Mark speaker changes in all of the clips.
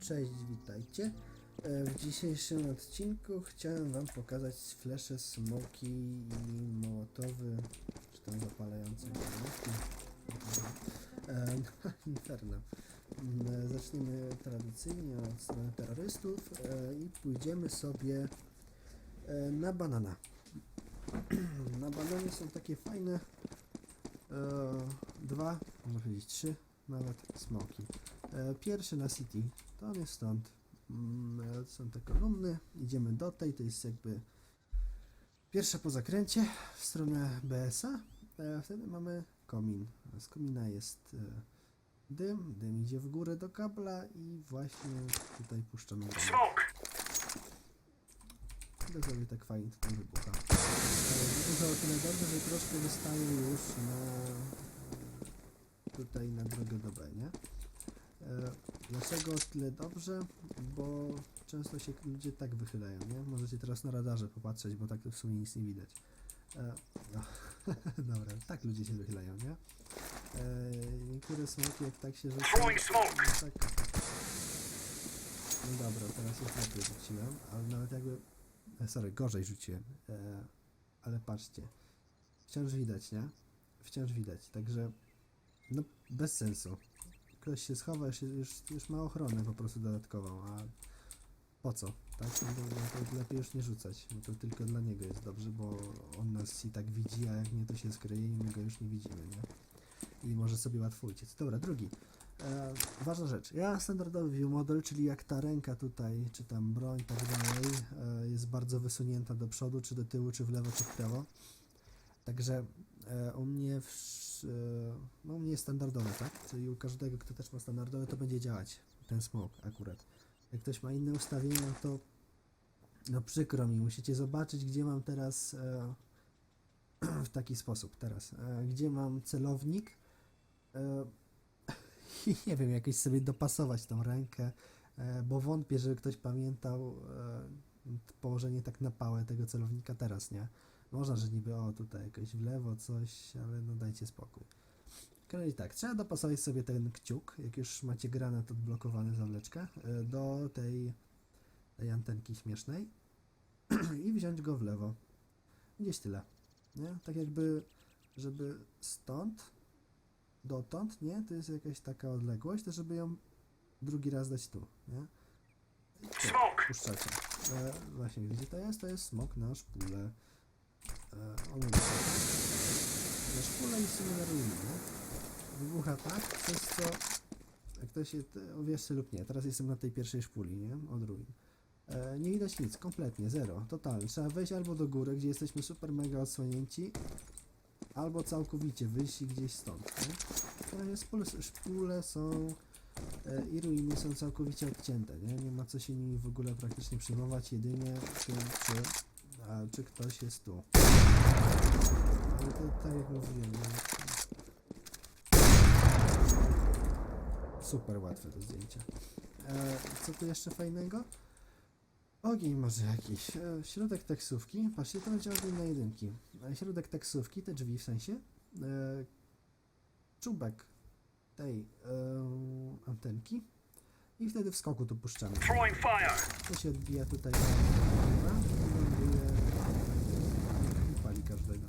Speaker 1: Cześć, witajcie. E, W dzisiejszym odcinku chciałem wam pokazać flesze, smoki i mołotowy, czy tam zapalające no, Inferno. E, Zaczniemy tradycyjnie od strony terrorystów i pójdziemy sobie na banana. na bananie są takie fajne dwa, można powiedzieć trzy nawet smoki. E, Pierwszy na City, to on jest stąd. Mm, e, Są te kolumny, idziemy do tej, to jest jakby pierwsza po zakręcie w stronę BS-a. E, Wtedy mamy komin. Z komina jest dym, dym idzie w górę do kabla i właśnie tutaj puszczamy.
Speaker 2: Smoke!
Speaker 1: To sobie tak fajnie tutaj wybucha. Wybucha o tyle dobrze, że troszkę wystaje już na tutaj na drogę do B, nie? E, Dlaczego tyle dobrze? Bo często się ludzie tak wychylają, nie? Możecie teraz na radarze popatrzeć, bo tak to w sumie nic nie widać. E, no, dobra, tak ludzie się wychylają, nie? E, niektóre smoki jak tak się
Speaker 2: smoke!
Speaker 1: no tak... No dobra, teraz już lepiej rzuciłem, ale nawet jakby... E, sorry, gorzej rzuciłem. E, ale patrzcie. Wciąż widać, nie? Wciąż widać, także... No, bez sensu. Ktoś się schowa, już, już, już ma ochronę po prostu dodatkową, a po co? Tak? No to, lepiej już nie rzucać. No to tylko dla niego jest dobrze, bo on nas i tak widzi, a jak nie to się skryje i my go już nie widzimy, nie? I może sobie łatwo uciec. Dobra, drugi. E, ważna rzecz. Ja standardowy view model, czyli jak ta ręka tutaj, czy tam broń, tak dalej, e, jest bardzo wysunięta do przodu, czy do tyłu, czy w lewo, czy w prawo. Także u mnie, w, e, no u mnie jest standardowe, tak? Czyli u każdego, kto też ma standardowe, to będzie działać ten smoke akurat. Jak ktoś ma inne ustawienia, to no przykro mi, musicie zobaczyć, gdzie mam teraz e, w taki sposób teraz, e, gdzie mam celownik e, i nie wiem, jakoś sobie dopasować tą rękę, e, bo wątpię, żeby ktoś pamiętał e, położenie tak na pałę tego celownika teraz, nie? Można, że niby o tutaj jakoś w lewo coś, ale no dajcie spokój. Kolej tak, trzeba dopasować sobie ten kciuk, jak już macie granat odblokowany zawleczkę, e, do tej, tej antenki śmiesznej i wziąć go w lewo. Gdzieś tyle, nie? Tak jakby, żeby stąd dotąd, nie? To jest jakaś taka odległość, to żeby ją drugi raz dać tu, nie?
Speaker 2: Smoke!
Speaker 1: Puszczacie. E, właśnie, gdzie to jest? To jest smok na szpulę. E, on jest na nie? Wybucha tak, przez co to się, uwierzcie lub nie, teraz jestem na tej pierwszej szpuli, nie? Od ruin. E, nie widać nic, kompletnie, zero, totalnie. Trzeba wejść albo do góry, gdzie jesteśmy super mega odsłonięci, albo całkowicie wyjść gdzieś stąd, nie? Szpule, są e, i ruiny są całkowicie odcięte, nie? Nie ma co się nimi w ogóle praktycznie przejmować, jedynie tym, czy, a, czy ktoś jest tu. Ale to tak jak mówiłem, no, super łatwe do zdjęcia. E, co tu jeszcze fajnego? Ogień może jakiś. E, środek taksówki. Patrzcie, to będzie ogień na jedynki. E, środek taksówki, te drzwi w sensie. E, czubek tej e, antenki. I wtedy w skoku tu puszczamy. To się odbija tutaj na na- i ląduje i pali każdego.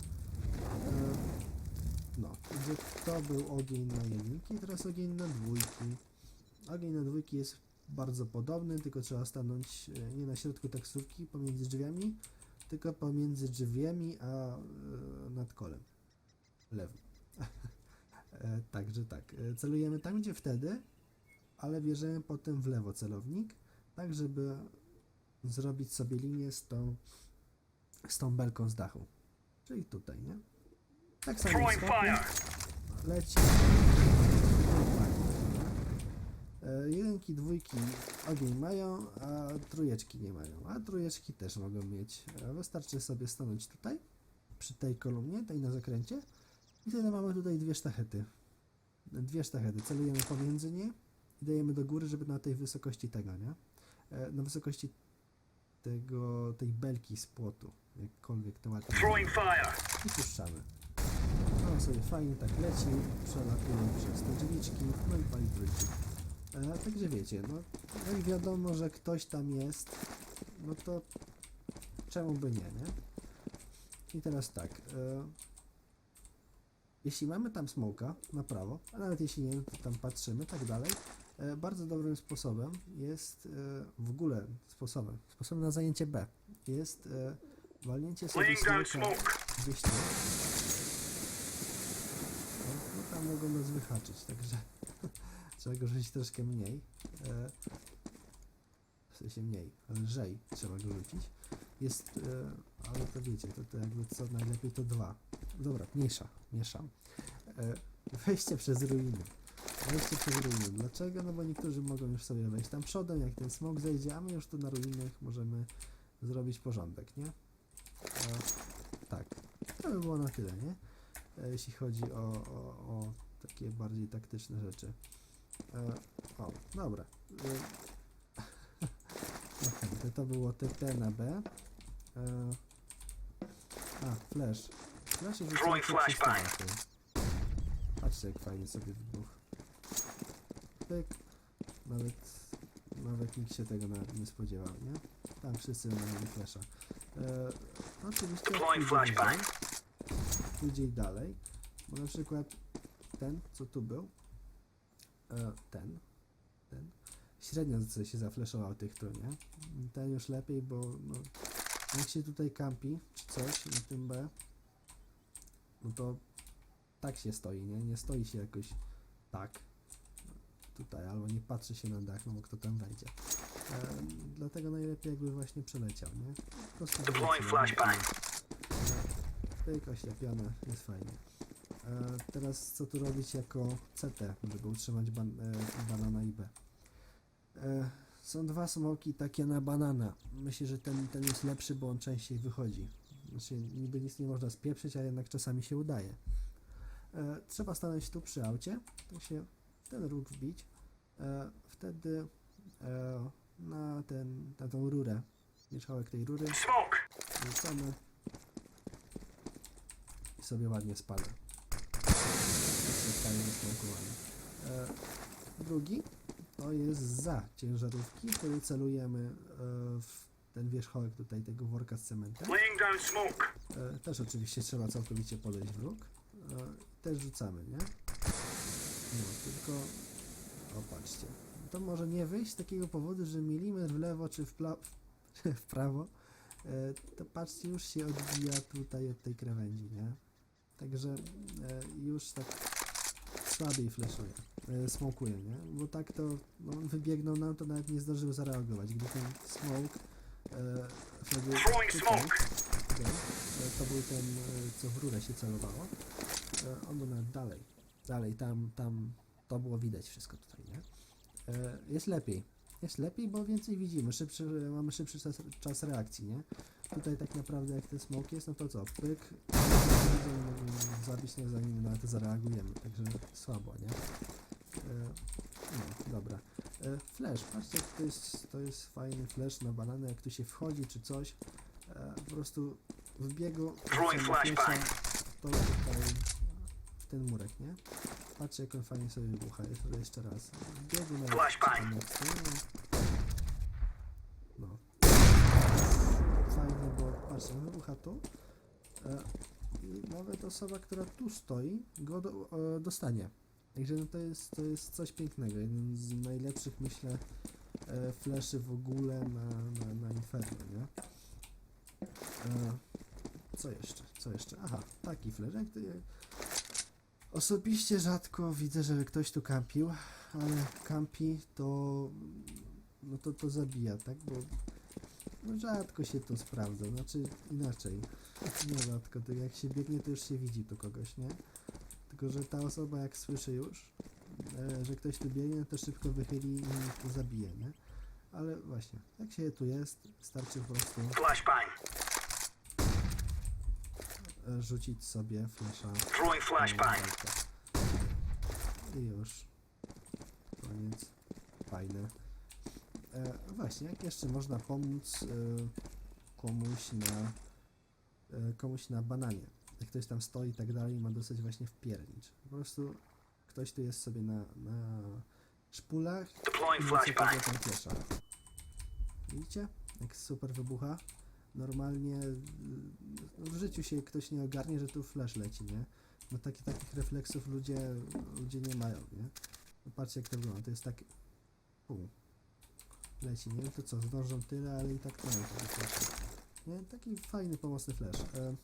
Speaker 1: E, to był ogień na jedynki, teraz ogień na dwójki. Ogień na dwójki jest bardzo podobny, tylko trzeba stanąć e, nie na środku taksówki pomiędzy drzwiami, tylko pomiędzy drzwiami a e, nad kolem lewym. E, Także tak, celujemy tam gdzie wtedy, ale bierzemy potem w lewo celownik, tak żeby zrobić sobie linię z tą, z tą belką z dachu. Czyli tutaj, nie? Tak samo
Speaker 2: fire!
Speaker 1: Leci. E, Jedynki, dwójki ogień mają, a trójeczki nie mają. A trójeczki też mogą mieć. E, Wystarczy sobie stanąć tutaj, przy tej kolumnie, tej na zakręcie i wtedy mamy tutaj dwie sztachety. Dwie sztachety. Celujemy pomiędzy nie i dajemy do góry, żeby na tej wysokości tego, nie? E, Na wysokości tego, tej belki z płotu, jakkolwiek to ładnie i puszczamy. On sobie fajnie tak leci, przelatuje przez te drzwiczki, no i pali trójki. E, także wiecie, no jak wiadomo, że ktoś tam jest, no to czemu by nie, nie? I teraz tak, e, jeśli mamy tam smoka na prawo, a nawet jeśli nie, to tam patrzymy, tak dalej, e, bardzo dobrym sposobem jest, e, w ogóle sposobem, sposobem na zajęcie B, jest e, walnięcie sobie smoka gdzieś tu. Tam mogą nas wyhaczyć, także trzeba go rzucić troszkę mniej. E, w sensie mniej, lżej trzeba go rzucić. Jest, e, ale to wiecie, to, to jakby co najlepiej to dwa. Dobra, mniejsza, mieszam. E, wejście przez ruiny. Wejście przez ruiny. Dlaczego? No bo niektórzy mogą już sobie wejść tam przodem, jak ten smok zejdzie, a my już tu na ruinach możemy zrobić porządek, nie? E, tak. To by było na tyle, nie? E, jeśli chodzi o, o, o takie bardziej taktyczne rzeczy. E, o, dobra. E, Okej, to, to było TT na B. E, a, flash. Flash jest. Patrzcie jak fajnie sobie wybuch. Pyk. Nawet, nawet nikt się tego nawet nie spodziewał, nie? Tam wszyscy mieli flasha. E, oczywiście
Speaker 2: Deploying flashbang.
Speaker 1: I dalej, bo na przykład ten, co tu był, e, ten, ten, średnio co się zafleszował tych tu, nie? Ten już lepiej, bo no, jak się tutaj kampi, czy coś na tym B, no to tak się stoi, nie? Nie stoi się jakoś tak tutaj, albo nie patrzy się na dach, no bo kto tam wejdzie. E, dlatego najlepiej jakby właśnie przeleciał, nie? Po prostu
Speaker 2: flashbang.
Speaker 1: Pyk, oślepione, jest fajnie. E, teraz co tu robić jako CT, żeby utrzymać ban e, banana i B? E, są dwa smoki takie na banana. Myślę, że ten, ten jest lepszy, bo on częściej wychodzi. Znaczy, niby nic nie można spieprzyć, a jednak czasami się udaje. E, trzeba stanąć tu przy aucie, to się ten róg wbić. E, wtedy e, na, ten, na tą rurę, wierzchołek tej rury
Speaker 2: Smoke.
Speaker 1: Rzucamy i sobie ładnie spada. E, drugi to jest za ciężarówki, wtedy celujemy e, w ten wierzchołek tutaj tego worka z cementem. E, też oczywiście trzeba całkowicie podejść w róg. E, też rzucamy, nie? No, tylko... O, patrzcie. To może nie wyjść z takiego powodu, że milimetr w lewo czy w, w prawo, e, to patrzcie, już się odbija tutaj od tej krawędzi, nie? Także e, już tak słabiej flashuje, e, smokuje, nie? Bo tak to no, wybiegną nam, to nawet nie zdążył zareagować. Gdy ten smoke e, wtedy tutaj,
Speaker 2: smoke.
Speaker 1: tutaj, e, to był ten, e, co w rurę się celowało, on był nawet dalej, dalej, tam, tam, to było widać wszystko tutaj, nie? Jest lepiej, jest lepiej, bo więcej widzimy, szybszy, mamy szybszy czas, czas reakcji, nie? Tutaj tak naprawdę jak ten smoke jest, no to co, pyk, zabić nas zanim nawet zareagujemy, także słabo, nie? E, no, dobra. E, flash, patrzcie, jak to jest, to jest fajny flash na bananę, jak tu się wchodzi czy coś, e, po prostu w biegu to tutaj w ten murek, nie? Patrzcie, jak on fajnie sobie wybucha, jeszcze, jeszcze raz. Biegu nawet
Speaker 2: Flashbang.
Speaker 1: czy tam jak stoi, no. Wybucha tu. E, nawet osoba, która tu stoi, go do, e, dostanie. Także no to, jest, to jest coś pięknego. Jeden z najlepszych, myślę, e, fleszy w ogóle na, na, na Inferno, nie? E, co jeszcze? Co jeszcze? Aha, taki flash. Jak to, jak... Osobiście rzadko widzę, żeby ktoś tu kampił, ale kampi to no to to zabija, tak? Bo no rzadko się to sprawdza, znaczy inaczej, nie rzadko, to jak się biegnie, to już się widzi tu kogoś, nie? Tylko, że ta osoba jak słyszy już, e, że ktoś tu biegnie, to szybko wychyli i zabije, nie? Ale właśnie, jak się tu jest, starczy po prostu
Speaker 2: Flashbang.
Speaker 1: e, rzucić sobie flasha
Speaker 2: Throwing flashbang.
Speaker 1: I już. Koniec. Fajne. E, właśnie, jak jeszcze można pomóc e, komuś na e, komuś na bananie. Jak ktoś tam stoi i tak dalej, ma dosyć właśnie wpiernicz. Po prostu ktoś tu jest sobie na, na szpulach i tam flesza. Widzicie? Jak super wybucha. Normalnie no w życiu się ktoś nie ogarnie, że tu flash leci, nie? No taki, takich refleksów ludzie, ludzie nie mają, nie? Patrzcie jak to wygląda, to jest tak... Pum. Leci, nie to co, zdążą tyle, ale i tak flash. Nie? Taki fajny, pomocny flash. E,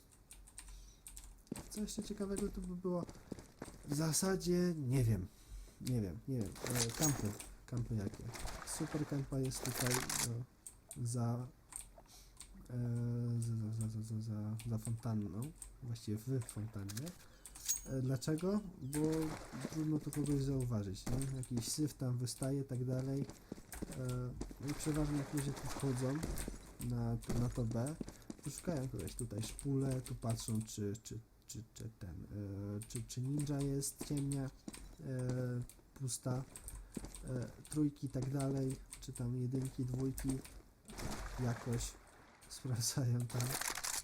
Speaker 1: co jeszcze ciekawego tu by było? W zasadzie nie wiem. Nie wiem, nie wiem. E, kampy. Kampy jakie? Super kampa jest tutaj za, e, za, za, za, za, za, za fontanną. Właściwie w fontannie. Dlaczego? Bo trudno to kogoś zauważyć. Nie? Jakiś syf tam wystaje, tak dalej. E, no przeważnie jak ludzie tu wchodzą na, na to B, to szukają kogoś tutaj szpulę, tu patrzą czy, czy, czy, czy ten, e, czy, czy ninja jest ciemnia, e, pusta, e, trójki i tak dalej, czy tam jedynki, dwójki jakoś sprawdzają tam,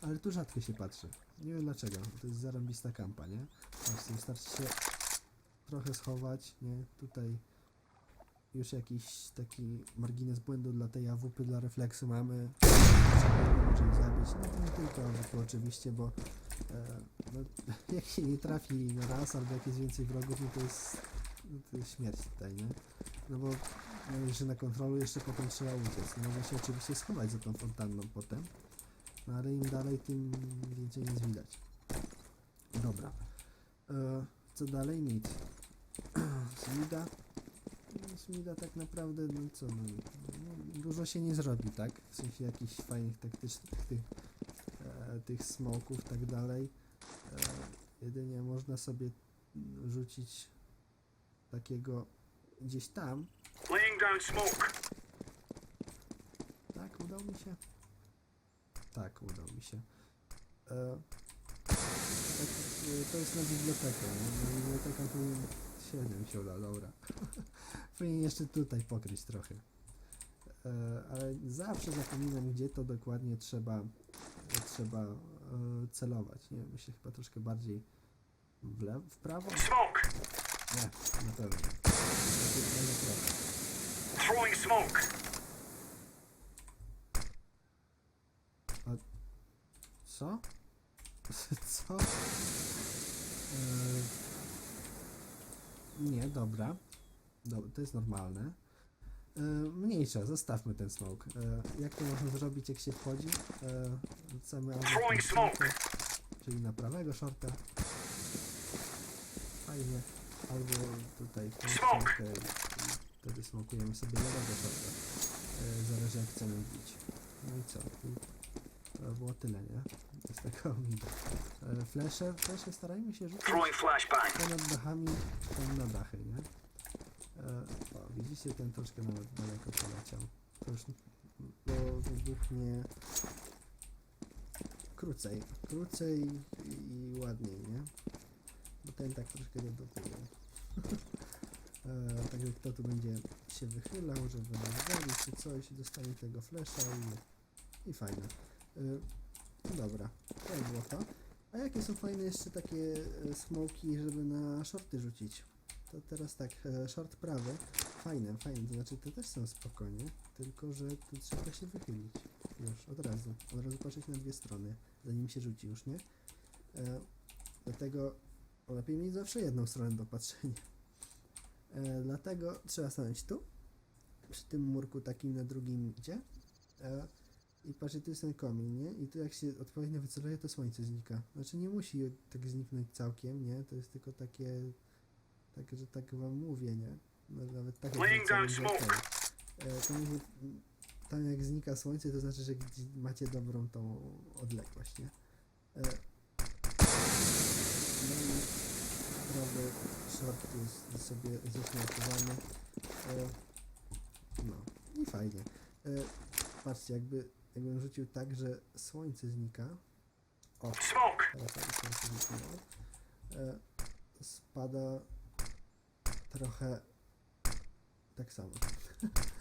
Speaker 1: ale tu rzadko się patrzy. Nie wiem dlaczego, to jest zarąbista kampa, nie? Patrzcie, wystarczy się trochę schować, nie? Tutaj już jakiś taki margines błędu dla tej AWP, dla refleksu mamy. Możemy zabić. No to nie tylko AWP oczywiście, bo e, no, jak się nie trafi na raz albo jak jest więcej wrogów, no to jest, no to jest śmierć tutaj, nie? No bo no, że na kontrolu jeszcze potem trzeba uciec. No można się oczywiście schować za tą fontanną potem, no ale im dalej, tym więcej nic widać. Dobra. E, co dalej? Z Mida z Mida tak naprawdę, no co, no, no, dużo się nie zrobi, tak? W sensie jakichś fajnych taktycznych tych, e, tych smoków, tak dalej. E, jedynie można sobie rzucić takiego gdzieś tam.
Speaker 2: Laying down smoke.
Speaker 1: Tak, udał mi się? Tak, udał mi się. E, tak, e, to jest na bibliotekę, biblioteka. Średnio mi się uda, dobra. powinien jeszcze tutaj pokryć trochę. E, ale zawsze zapominam, gdzie to dokładnie trzeba, trzeba e, celować. Nie, myślę chyba troszkę bardziej w lewo, w prawo?
Speaker 2: Smoke.
Speaker 1: Nie, na pewno.
Speaker 2: Throwing smoke.
Speaker 1: Co? Co? Eee, nie, dobra. Dobra. To jest normalne. Eee, mniejsza, zostawmy ten smoke. Eee, jak to można zrobić, jak się wchodzi? Eee, rzucamy albo
Speaker 2: Throwing smoke.
Speaker 1: czyli na prawego shorta. Fajnie. Albo tutaj w
Speaker 2: Smoke.
Speaker 1: i wtedy smokujemy sobie lewego shorta. Eee, zależy jak chcemy bić. No i co? To było tyle, nie? Z tego mida. E, Flesze, flesze starajmy się rzucać ponad dachami, tam na dachy, nie? O, widzicie, ten troszkę nawet daleko poleciał. To już bo wybuchnie krócej, krócej i, i ładniej, nie? Bo ten tak troszkę nie do tyłu. e, także kto tu będzie się wychylał, żeby zabić czy coś, dostanie tego flesza i, i fajne. E, dobra, to było to. A jakie są fajne jeszcze takie e, smoki, żeby na shorty rzucić? To teraz tak, e, short prawy, fajne, fajne, to znaczy te też są spokojnie, tylko że tu trzeba się wychylić. Już, od razu, od razu patrzeć na dwie strony, zanim się rzuci już, nie? E, dlatego lepiej mieć zawsze jedną stronę do patrzenia. E, dlatego trzeba stanąć tu, przy tym murku takim na drugim idzie. E, i patrzcie, tu jest ten komin, nie? I tu jak się odpowiednio wyceluje, to słońce znika. Znaczy nie musi tak zniknąć całkiem, nie? To jest tylko takie, tak, że tak wam mówię, nie? No, nawet tak jak to- e, to mówię, tam jak znika słońce, to znaczy, że macie dobrą tą odległość, nie? E, no i prawy short jest sobie zasmakowany. E, no i fajnie. E, patrzcie, jakby, jakbym rzucił tak, że słońce znika. O, teraz tak słońce zniknęło. E, spada trochę tak samo.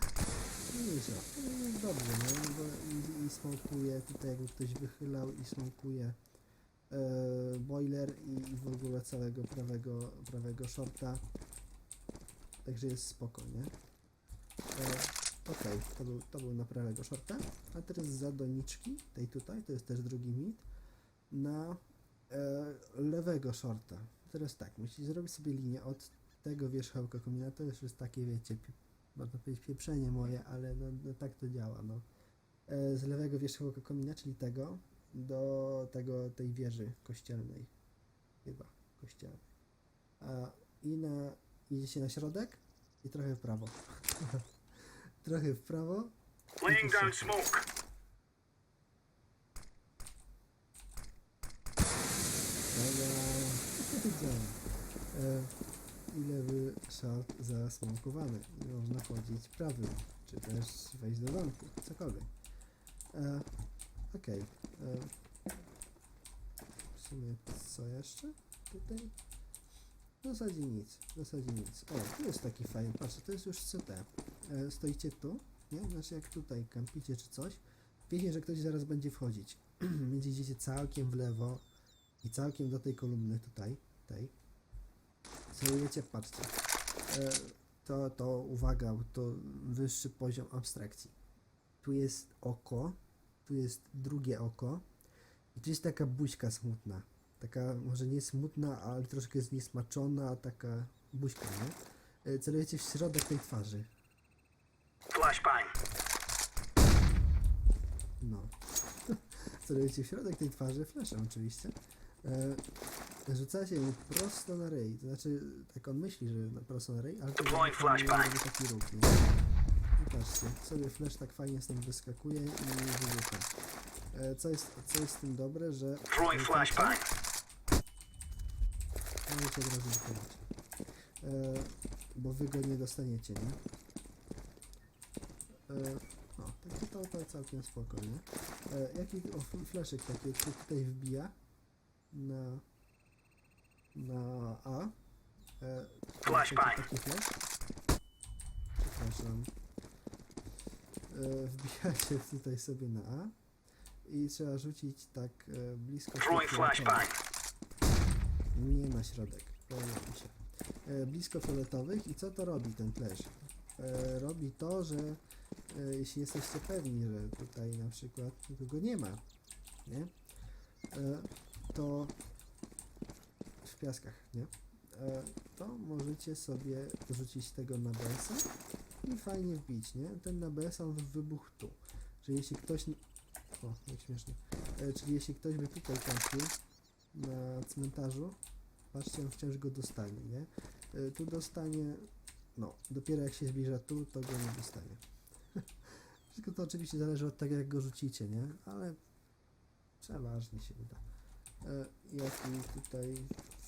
Speaker 1: No? No jest dobrze, nie? Bo i, i smokuje, tutaj jakby ktoś wychylał i smokuje e, boiler i, i w ogóle całego prawego, prawego shorta. także jest spoko, nie? E, Okej, to, był, to był na prawego shorta, a teraz za doniczki, tej tutaj, to jest też drugi mit, na e, lewego shorta. Teraz tak, musicie zrobić sobie linię od tego wierzchołka komina, to już jest takie, wiecie, można powiedzieć pieprzenie moje, ale no, no tak to działa, no. E, z lewego wierzchołka komina, czyli tego, do tego, tej wieży kościelnej, chyba, kościelnej. A, I na, idziecie na środek i trochę w prawo. trochę w prawo.
Speaker 2: Laying down
Speaker 1: się-
Speaker 2: smoke.
Speaker 1: Dobra. I lewy szat zasmokowany. I można chodzić prawym, czy też wejść do domku, cokolwiek. E, Okej. E, W sumie co jeszcze tutaj? W zasadzie nic, w zasadzie nic. O, tu jest taki fajny, patrzcie, to jest już CT. E, stoicie tu, nie? Znaczy jak tutaj kampicie czy coś, wiecie, że ktoś zaraz będzie wchodzić. Więc idziecie całkiem w lewo i całkiem do tej kolumny tutaj, tej. Celujecie, patrzcie. E, to, to uwaga, to wyższy poziom abstrakcji. Tu jest oko, tu jest drugie oko i tu jest taka buźka smutna. Taka może nie smutna, ale troszkę zniesmaczona, taka buźka, nie? E, Celujecie w środek tej twarzy.
Speaker 2: Flashbang.
Speaker 1: No. Celujecie w środek tej twarzy, flashem oczywiście. E, rzucacie mu prosto na ryj. To znaczy, tak on myśli, że na prosto na ryj, ale to
Speaker 2: flashbang.
Speaker 1: taki ruch, nie? I patrzcie, sobie flash tak fajnie stąd wyskakuje i wybucha. E, co, jest, co jest z tym dobre, że...
Speaker 2: Throwing flashbang.
Speaker 1: Możecie od razu wychodzić. E, bo wy go nie dostaniecie, nie? E, o, tak to, to całkiem spokojnie. E, jaki o, fleszek taki, się tutaj wbija na na A. E,
Speaker 2: Flashbang.
Speaker 1: Przepraszam. E, wbijacie tutaj sobie na A i trzeba rzucić tak e, blisko
Speaker 2: Throwing flashbang.
Speaker 1: Nie na środek, się. E, blisko fioletowych i co to robi ten flash? E, robi to, że e, jeśli jesteście pewni, że tutaj na przykład go nie ma, nie? E, to piaskach, nie? E, to możecie sobie rzucić tego na BS-a i fajnie wbić, nie? Ten na BS-a on wybuchł tu. Że jeśli ktoś... O, jak śmiesznie. E, czyli jeśli ktoś by tutaj kampił na cmentarzu, patrzcie, on wciąż go dostanie, nie? E, Tu dostanie, no, dopiero jak się zbliża tu, to go nie dostanie. Wszystko to oczywiście zależy od tego, jak go rzucicie, nie? Ale przeważnie się uda. E, jaki tutaj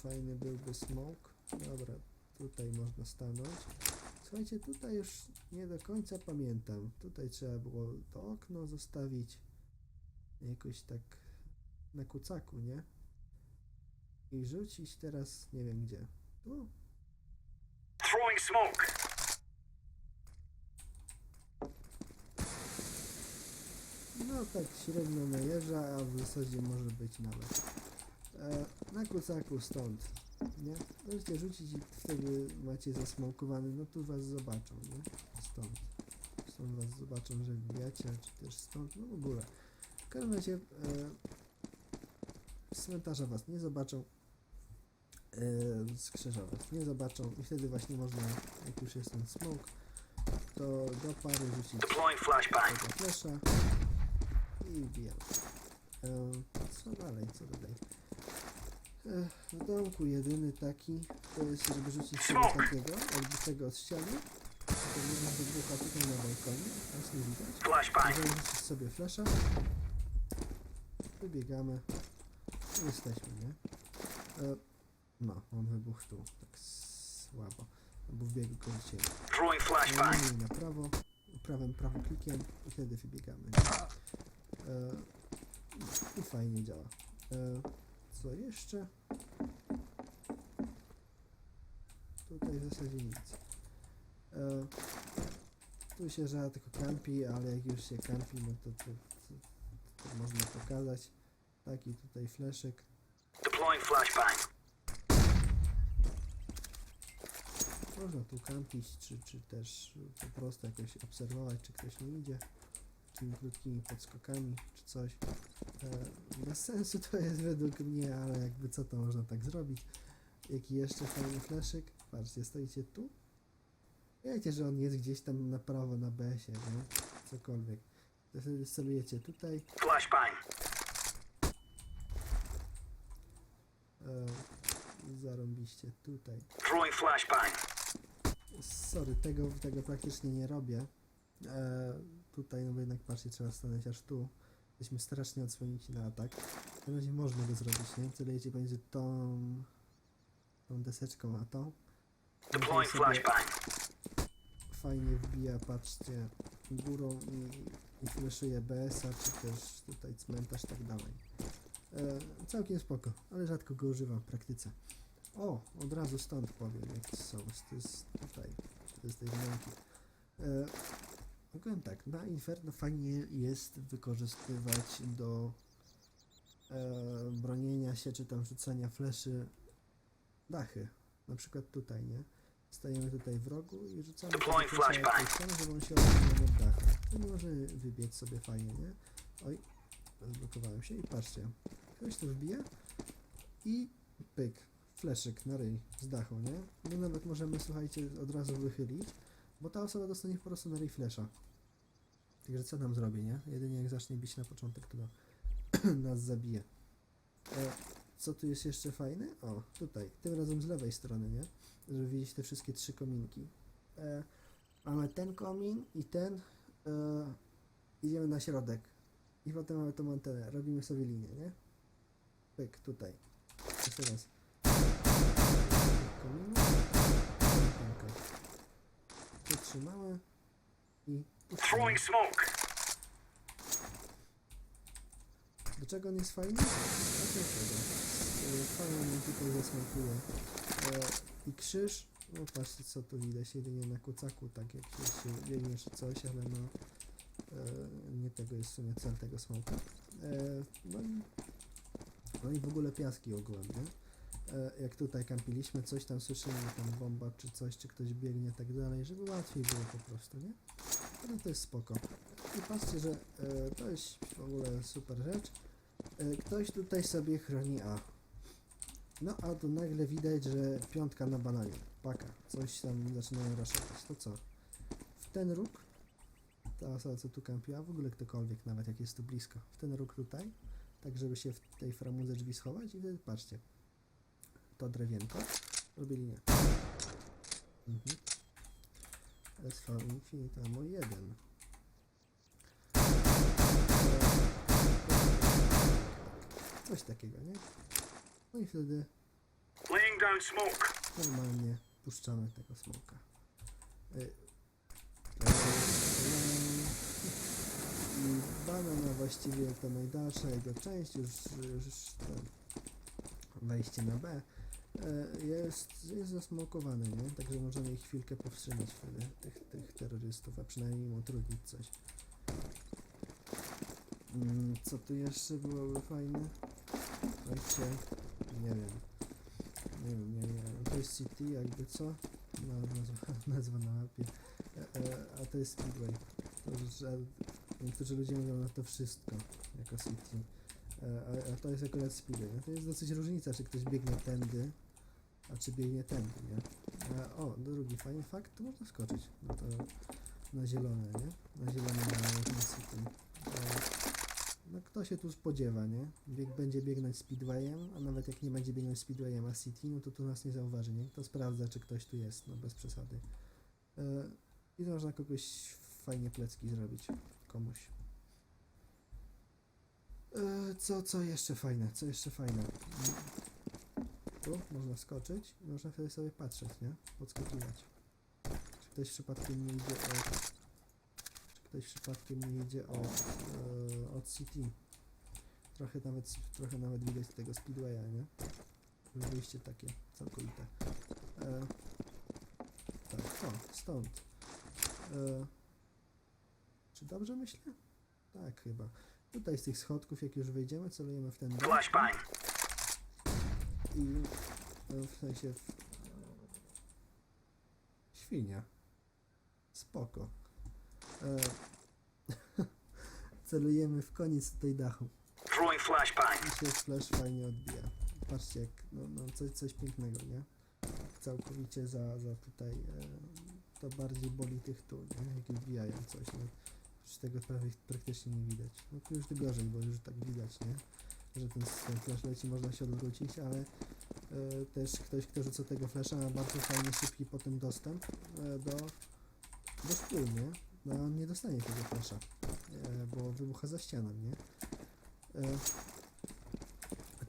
Speaker 1: fajny byłby smoke? Dobra, tutaj można stanąć. Słuchajcie, tutaj już nie do końca pamiętam. Tutaj trzeba było to okno zostawić jakoś tak na kucaku, nie? I rzucić teraz nie wiem gdzie. Tu?
Speaker 2: Throwing smoke.
Speaker 1: No tak średnio najeżdża, a w zasadzie może być nawet. E, na kucaku stąd, nie? Możecie rzucić i wtedy macie zasmokowany, no tu was zobaczą, nie? Stąd. Stąd was zobaczą, że wbijacie, czy też stąd, no w ogóle. W każdym razie e, z cmentarza was nie zobaczą. E, z krzyża was nie zobaczą i wtedy właśnie można, jak już jest ten smok, to do pary rzucić flesza i wbijam. E, co dalej, co dalej? E, w domku jedyny taki, to jest żeby rzucić sobie takiego, odbitego od ściany. To można wybucha tutaj na balkonie, teraz nie widać. Możemy rzucić sobie flesza. Wybiegamy. Jesteśmy, nie? E, no, on wybuchł tu, tak słabo. Albo wbiegł koło ciebie. Na prawo, prawym prawym klikiem i wtedy wybiegamy. E, I fajnie działa. E, co jeszcze? Tutaj w zasadzie nic. E, tu się rzadko kampi, ale jak już się kampi, no to, to, to, to można pokazać. Taki tutaj fleszek.
Speaker 2: Deploying flashbang.
Speaker 1: Można tu kampić, czy, czy też po prostu jakoś obserwować, czy ktoś nie idzie. Tymi krótkimi podskokami, czy coś. Bez sensu to jest według mnie, ale jakby co to można tak zrobić. Jaki jeszcze fajny fleszyk. Patrzcie, stoicie tu. Wiecie, że on jest gdzieś tam na prawo, na BS-ie, nie? Cokolwiek. To celujecie tutaj.
Speaker 2: Flashbang.
Speaker 1: E, zarąbiście tutaj.
Speaker 2: Throwing flashbang.
Speaker 1: Sorry, tego, tego praktycznie nie robię. E, tutaj, no bo jednak patrzcie, trzeba stanąć aż tu. Jesteśmy strasznie odsłonięci na atak. Na razie można go zrobić, nie? Celujecie pomiędzy tą, tą deseczką a tą.
Speaker 2: Deploying flashbang.
Speaker 1: Fajnie wbija, patrzcie, górą i, i fleszuje BS-a, czy też tutaj cmentarz, tak dalej. E, całkiem spoko, ale rzadko go używam w praktyce. O, od razu stąd powiem, jaki są. To jest tutaj, to jest tej wnęki. E, powiem tak, na Inferno fajnie jest wykorzystywać do e, bronienia się, czy tam rzucania fleszy dachy. Na przykład tutaj, nie? Stajemy tutaj w rogu i rzucamy
Speaker 2: Deploying flashbang.
Speaker 1: żeby on się odsunął od dachu. To może wybiec sobie fajnie, nie? Oj, zblokowałem się i patrzcie. Ktoś tu wbija i pyk, fleszyk na ryj z dachu, nie? My nawet możemy, słuchajcie, od razu wychylić, bo ta osoba dostanie po prostu na ryj flesza. Także co nam zrobi, nie? Jedynie jak zacznie bić na początek, to nas zabije. E, co tu jest jeszcze fajne? O, tutaj, tym razem z lewej strony, nie? Żeby widzieć te wszystkie trzy kominki. E, mamy ten komin i ten. E, idziemy na środek. I potem mamy tą antenę. Robimy sobie linię, nie? Pyk, tutaj. Jeszcze raz. Kominu. Antenka. Tu trzymamy. I.
Speaker 2: Throwing smoke.
Speaker 1: Do czego on jest fajny? A do czego? E, Fajnie mi tutaj zasmakuje. E, I krzyż, no patrzcie co tu widać, jedynie na kucaku, tak jak się, biegnie czy coś, ale no e, nie tego jest w sumie cel tego smoka. E, no, i, no i w ogóle piaski ogółem? E, jak tutaj kampiliśmy, coś tam słyszymy, tam bomba czy coś, czy ktoś biegnie tak dalej, żeby łatwiej było po prostu, nie? No to jest spoko. I patrzcie, że e, to jest w ogóle super rzecz. E, ktoś tutaj sobie chroni A. No a tu nagle widać, że piątka na bananie. Paka. Coś tam zaczynają raszować. To co? W ten róg, ta osoba co tu kampiła, w ogóle ktokolwiek, nawet jak jest tu blisko, w ten róg tutaj, tak żeby się w tej framudze drzwi schować i wtedy patrzcie. To drewienko, robię linię. Mhm. SV Infinite Ammo 1. Coś takiego, nie? No i wtedy normalnie puszczamy tego smoka. Y, I banana właściwie to najdalsza jego część, już, już to wejście na B jest, jest zasmokowane, nie? Także możemy ich chwilkę powstrzymać wtedy, tych, tych terrorystów, a przynajmniej im utrudnić coś. Mm, Co tu jeszcze byłoby fajne? Słuchajcie, nie wiem. Nie wiem, nie wiem. To jest City, jakby co? No, nazwa, nazwa na mapie. E, e, a to jest Speedway. To, że niektórzy ludzie mówią na to wszystko jako City. E, a, a to jest akurat Speedway. No to jest dosyć różnica, czy ktoś biegnie tędy, a czy biegnie tędy, nie? E, o, drugi fajny fakt, tu można skoczyć. No to na zielone, nie? Na zielone na, na City. E, no kto się tu spodziewa, nie? Bieg będzie biegnąć speedwayem, a nawet jak nie będzie biegnąć speedwayem, a city, no to tu nas nie zauważy, nie? To sprawdza, czy ktoś tu jest, no bez przesady. Yy, I to można kogoś fajnie plecki zrobić komuś. Yy, co, co jeszcze fajne? Co jeszcze fajne? Można skoczyć i można wtedy sobie patrzeć, nie? Podskakiwać. Czy ktoś przypadkiem nie idzie od ktoś przypadkiem nie idzie od, e, od City. Trochę nawet, trochę nawet widać tego speedwaya, nie? Wyjście takie całkowite. E, tak, o, stąd. E, czy dobrze myślę? Tak, chyba. Tutaj z tych schodków, jak już wejdziemy, celujemy w ten
Speaker 2: Flashbang.
Speaker 1: I e, w sensie skrzynia. Spoko. E, celujemy w koniec tutaj dachu.
Speaker 2: Throwing flashbang.
Speaker 1: I się flash fajnie odbija. Patrzcie, jak, no, no coś, coś pięknego, nie? Całkowicie za, za tutaj e, to bardziej boli tych tu, nie? Jak wbijają coś, no. Już tego prawie praktycznie nie widać. No tu już gorzej, bo już tak widać, nie? Że ten, flash leci, można się odwrócić, ale e, też ktoś, kto rzuca tego flasha ma bardzo fajny, szybki potem dostęp e, do, do szkół, nie? No on nie dostanie tego flasha, e, bo wybucha za ścianą, nie? E,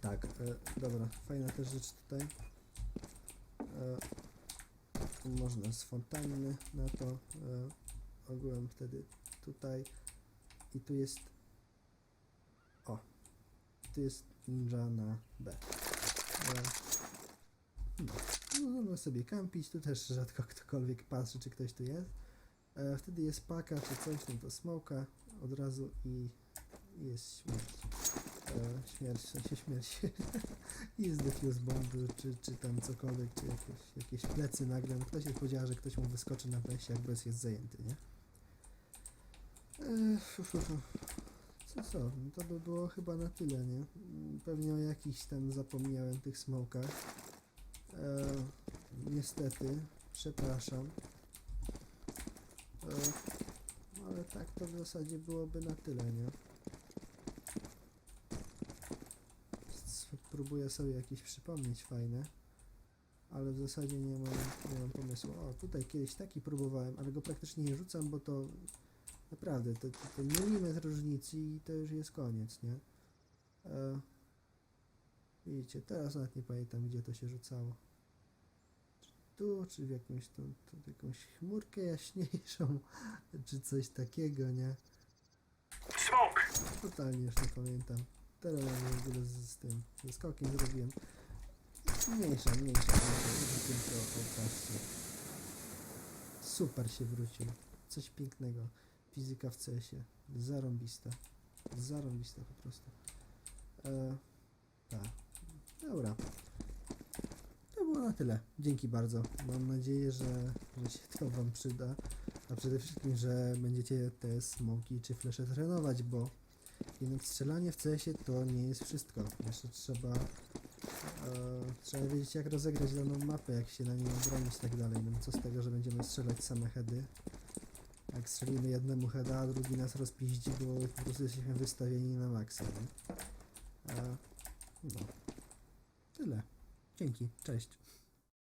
Speaker 1: tak, e, dobra, fajna też rzecz tutaj. E, można z fontanny na to, e, ogółem wtedy tutaj i tu jest tu jest ninja na B. E, no, no, można sobie kampić, tu też rzadko ktokolwiek patrzy, czy ktoś tu jest. E, wtedy jest paka, czy coś, no to smoka od razu i i jest śmierć. E, śmierć, w sensie śmierć. jest defuse bomby, czy, czy tam cokolwiek, czy jakieś, jakieś plecy nagle. No, ktoś się spodziewa, że ktoś mu wyskoczy na wejście, jak bez jest zajęty, nie? E, fu, fu, fu. Co co? No to by było chyba na tyle, nie? Mm, Pewnie o jakichś tam zapomniałem tych smokach. E, niestety, przepraszam. E, ale tak to w zasadzie byłoby na tyle, nie? Próbuję sobie jakieś przypomnieć fajne, ale w zasadzie nie mam, nie mam pomysłu. O, tutaj kiedyś taki próbowałem, ale go praktycznie nie rzucam, bo to naprawdę, to, to, to milimetr różnicy i to już jest koniec, nie? E, widzicie, teraz nawet nie pamiętam, gdzie to się rzucało. Czy tu, czy w jakąś tą, tą, jakąś chmurkę jaśniejszą, czy coś takiego, nie?
Speaker 2: Smoke.
Speaker 1: Totalnie już nie pamiętam. Teraz w ogóle z, z tym, ze skokiem zrobiłem. Mniejsza, mniejsza, mniejsza. Tylko. Super się wrócił. Coś pięknego. Fizyka w CS-ie. Zarąbista. Zarąbista po prostu. E, tak. Dobra. To było na tyle. Dzięki bardzo. Mam nadzieję, że, że się to Wam przyda. A przede wszystkim, że będziecie te smoki czy flesze trenować, bo jednak strzelanie w CS-ie to nie jest wszystko. Jeszcze trzeba e, trzeba wiedzieć jak rozegrać daną mapę, jak się na niej obronić i tak dalej. No co z tego, że będziemy strzelać same heady. Jak strzelimy jednemu heada, a drugi nas rozpiździ, bo po prostu jesteśmy wystawieni na maksa. Nie? E, no. Tyle. Dzięki. Cześć.